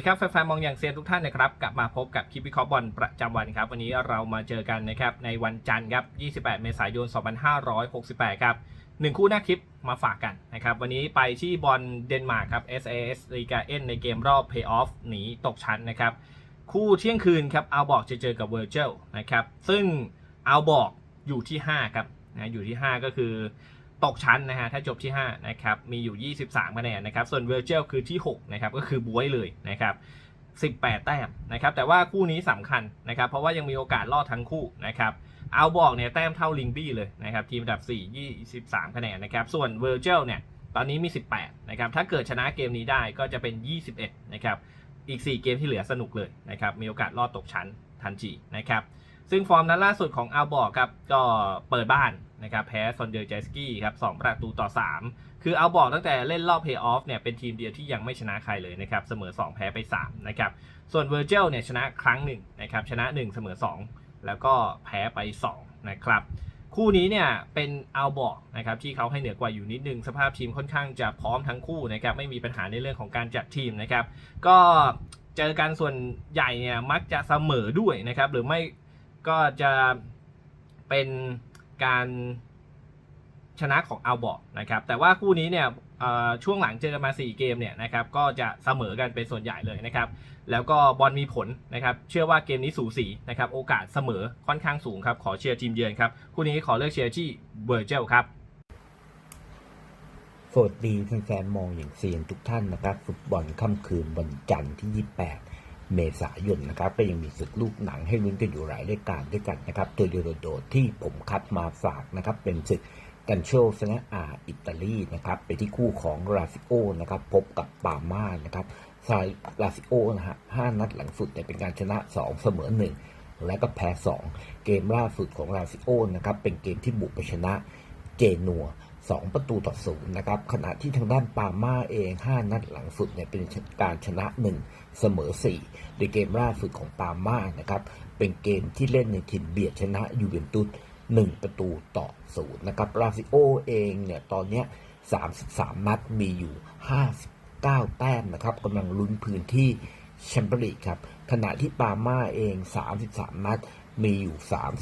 ดีครับแฟนๆมองอย่างเซียนทุกท่านนะครับกลับมาพบกับคลิปวิเคราะห์บอลประจำวันครับ วันนี้เรามาเจอกันนะครับในวันจันทร์ครับ 28 เมษายน 2568 ครับหนึ่งคู่หน้าคลิปมาฝากกันนะครับ วันนี้ไปที่บอลเดนมาร์กครับ SAS ลีกาเอ็นในเกมรอบเพย์ออฟหนีตกชั้นนะครับ คู่เที่ยงคืนครับเอาบอกจะเจอกับเวอร์เจลนะครับซึ่งเอาบอกอยู่ที่ 5 ครับนะอยู่ที่ 5 ก็คือ ตกชั้นนะฮะถ้าจบที่ 5 นะครับ มีอยู่ 23คะแนนนะครับ ส่วนเวอร์เจลคือที่ 6 นะครับ ก็คือบวยเลยนะครับ18 แต้มนะครับ แต่ว่าคู่นี้สำคัญนะครับ เพราะว่ายังมีโอกาสรอดทั้งคู่นะครับเอาบอกเนี่ยแต้มเท่าลิงบี้เลยนะครับ ทีมอันดับ 4 23คะแนนนะครับ ส่วนเวอร์เจลเนี่ยตอนนี้มี 18 นะครับ ถ้าเกิดชนะเกมนี้ได้ก็จะเป็น 21 นะครับ อีก 4 เกมที่เหลือสนุกเลยนะครับ มีโอกาสรอดตกชั้นทันทีนะครับ ซึ่งฟอร์มนั้นล่าสุดของอัลบอกครับก็เปิดบ้านนะครับแพ้ซอนเดอร์เจสกี้ครับ2ประตูต่อ 3 คืออัลบอกตั้งแต่เล่นรอบเพย์ออฟเนี่ยเป็นทีมเดียวที่ยังไม่ชนะใครเลยนะครับเสมอ 2 แพ้ไป3นะครับส่วนเวอร์เจลเนี่ยชนะครั้งหนึ่งนะครับชนะ 1 เสมอ 2 แล้วก็แพ้ไป2นะครับคู่นี้เนี่ยเป็นอัลบอกนะครับที่เขาให้เหนือกว่าอยู่นิดนึง สภาพทีมค่อนข้างจะพร้อมทั้งคู่นะครับไม่มีปัญหาในเรื่องของการจัดทีมนะครับก็เจอกันส่วนใหญ่เนี่ยมักจะเสมอด้วยนะครับหรือไม่ ก็จะเป็นการชนะของอัลบอกนะครับ แต่ว่าคู่นี้เนี่ยช่วงหลังเจอกันมา 4 เกมเนี่ยนะครับก็จะเสมอกันเป็นส่วนใหญ่เลยนะครับ แล้วก็บอลมีผลนะครับ เชื่อว่าเกมนี้สูสีนะครับ โอกาสเสมอค่อนข้างสูงครับ ขอเชียร์ทีมเยือนครับ คู่นี้ขอเลือกเชียร์ที่เวอร์เจลครับสวัสดีแฟนๆมองอย่างเซียนทุกท่านนะครับ ฟุตบอลค่ำคืนวันจันทร์ที่ 28 เมษายนนะครับก็ยังมีศึกลูกหนังให้ลุ้นกันอยู่หลายรายการด้วยกันนะครับตัวเดียวโดที่ผมคัดมาฝากนะครับเป็นศึกกันโชซนะอาอิตาลีนะครับไปที่คู่ของราซิโอนะครับพบกับปาม่านะครับซายราซิโอนะฮะห้านัดหลังสุดเนี่ยเป็นการชนะ 2 เสมอ 1 และก็แพ้ 2 เกมล่าสุดของราซิโอนะครับเป็นเกมที่บุกไปชนะเจนัว 2 ประตูต่อศูนย์นะครับ ขณะที่ทางด้านปาม่าเอง 5 นัดหลังสุดเนี่ยเป็นการชนะ 1 เสมอ 4 โดยเกมล่าสุดของปาม่านะครับ เป็นเกมที่เล่นในถิ่นเบียดชนะยูเวนตุส1 ประตูต่อศูนย์นะครับราซิโอเองเนี่ยตอนเนี้ย33 นัดมีอยู่ 59 แต้มนะครับกำลังลุ้นพื้นที่แชมเปี้ยนลีกครับขณะที่ปาม่าเอง 33 นัดมีอยู่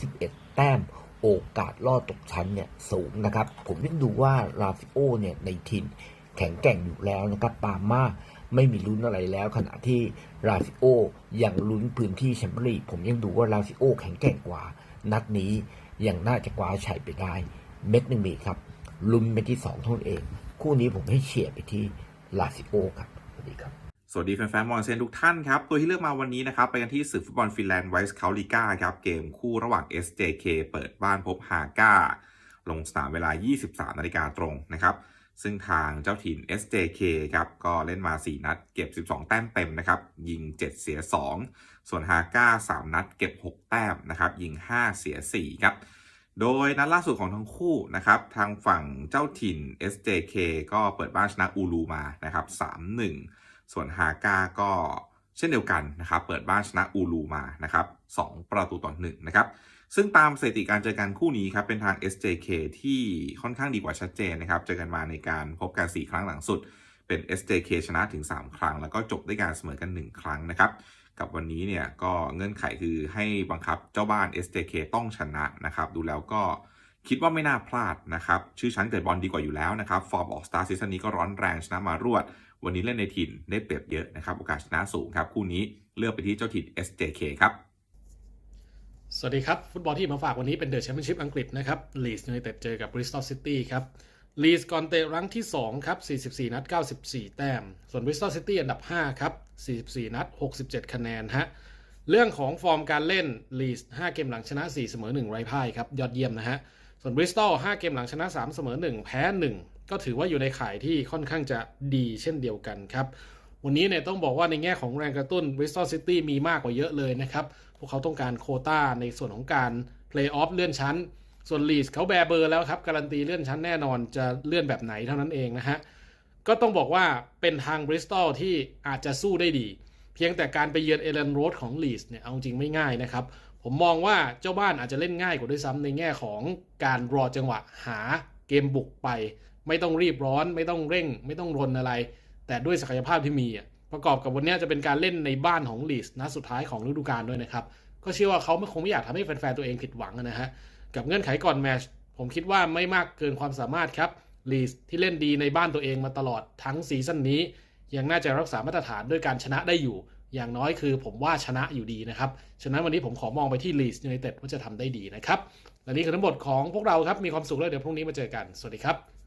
31 แต้ม โอกาสรอดตกชั้นเนี่ยสูงนะครับ ผมยังดูว่าราซิโอเนี่ยในทินแข็งแกร่งอยู่แล้วนะครับปาม่าไม่มีลุ้นอะไรแล้ว ขณะที่ราซิโอยังลุ้นพื้นที่แชมเปี้ยนลีกผมยังดูว่าราซิโอแข็งแกร่งกว่า นัดนี้ยังน่าจะคว้าชัยไปได้ เม็ดหนึ่งมีครับลุ้นเม็ดที่สองเท่านั้นเอง คู่นี้ผมให้เฉียร์ไปที่ลาซิโอครับสวัสดีครับ สวัสดีแฟนๆมอนเซนทุกท่านครับ ตัวที่เลือกมาวันนี้นะครับ ไปกันที่ศึกฟุตบอลฟินแลนด์ไวส์คาลิก้าครับ เกมคู่ระหว่าง SJK เปิดบ้านพบฮาก้า ลงสนามเวลา 23 นาฬิกาตรงนะครับ ซึ่งทางเจ้าถิ่น SJK ครับ ก็เล่นมา 4 นัด เก็บ 12 แต้มเต็มนะครับ ยิง 7 เสีย 2 ส่วนฮาก้า 3 นัดเก็บ 6 แต้มนะครับ ยิง 5 เสีย 4 ครับ โดยนัดล่าสุดของทั้งคู่นะครับ ทางฝั่งเจ้าถิ่น SJK ก็เปิดบ้านชนะอูรูมา นะครับ 3-1 ส่วนฮาก้าก็เช่นเดียวกันนะครับ เปิดบ้านชนะอูรูมานะครับ2ประตูต่อ1นะครับ ซึ่งตามสถิติการเจอกันคู่นี้ครับ เป็นทาง SJK ที่ค่อนข้างดีกว่าชัดเจนนะครับ เจอกันมาในการพบกัน 4 ครั้งหลังสุด เป็น SJK ชนะถึง 3 ครั้ง แล้วก็จบด้วยการเสมอกัน 1 ครั้งนะครับ กับวันนี้เนี่ยก็เงื่อนไขคือให้บังคับเจ้าบ้าน SJK ต้องชนะนะครับ ดูแล้วก็ คิดว่าไม่น่าพลาดนะครับ ชื่อชั้นเกิดบอลดีกว่าอยู่แล้วนะครับ ฟอร์มออกสตาร์ซีซั่นนี้ก็ร้อนแรงชนะมารวด วันนี้เล่นในถิ่นได้เปรียบเยอะนะครับ โอกาสชนะสูงครับ คู่นี้เลือกไปที่เจ้าถิ่น SJK ครับ สวัสดีครับ ฟุตบอลที่มาฝากวันนี้เป็นเดอะแชมเปี้ยนชิพอังกฤษนะครับลีสยูไนเต็ดเจอกับบริสตอลซิตี้ครับลีสก่อนเตะรั้งที่ 2 ครับ 44 นัด 94 แต้ม ส่วนบริสตอลซิตี้อันดับ 5 ครับ 44 นัด 67 คะแนนฮะเรื่องของฟอร์มการเล่นลีส5เกมหลังชนะ 4 เสมอ 1 ไร้พ่ายครับ ยอดเยี่ยมนะฮะ ส่วนบริสตอล5เกมหลังชนะ 3 เสมอ 1 แพ้ 1 ก็ถือว่าอยู่ในข่ายที่ค่อนข้างจะดีเช่นเดียวกันครับ วันนี้เนี่ยต้องบอกว่าในแง่ของแรงกระตุ้น Bristol City มีมากกว่าเยอะเลยนะครับ พวกเขาต้องการโคต้าในส่วนของการเพลย์ออฟเลื่อนชั้น ส่วนลีสเขาแบเบอร์แล้วครับการันตีเลื่อนชั้นแน่นอนจะเลื่อนแบบไหนเท่านั้นเองนะฮะก็ต้องบอกว่าเป็นทางบริสตอลที่อาจจะสู้ได้ดี เพียงแต่การไปเยือนเอเลนโรดของลีสเนี่ยเอาจริงไม่ง่ายนะครับ ผมมองว่าเจ้าบ้านอาจจะเล่นง่ายกว่าด้วยซ้ำในแง่ของการรอจังหวะหาเกมบุกไป ไม่ต้องรีบร้อน ไม่ต้องเร่ง ไม่ต้องรนอะไร แต่ด้วยศักยภาพที่มีประกอบกับวันนี้จะเป็นการเล่นในบ้านของลีสนัดสุดท้ายของฤดูกาลด้วยนะครับ ก็เชื่อว่าเขาไม่คงไม่อยากทำให้แฟนๆตัวเองผิดหวังนะฮะกับเงื่อนไขก่อนแมชผมคิดว่าไม่มากเกินความสามารถครับลีสที่เล่นดีในบ้านตัวเองมาตลอดทั้งซีซั่นนี้ ยังน่าจะรักษามาตรฐานด้วยการชนะได้อยู่ อย่างน้อยคือผมว่าชนะอยู่ดีนะครับ ฉะนั้นวันนี้ผมขอมองไปที่ลีสยูไนเต็ดว่าจะทำได้ดีนะครับ และนี่คือทั้งหมดของพวกเราครับ มีความสุขแล้วเดี๋ยวพรุ่งนี้มาเจอกัน สวัสดีครับ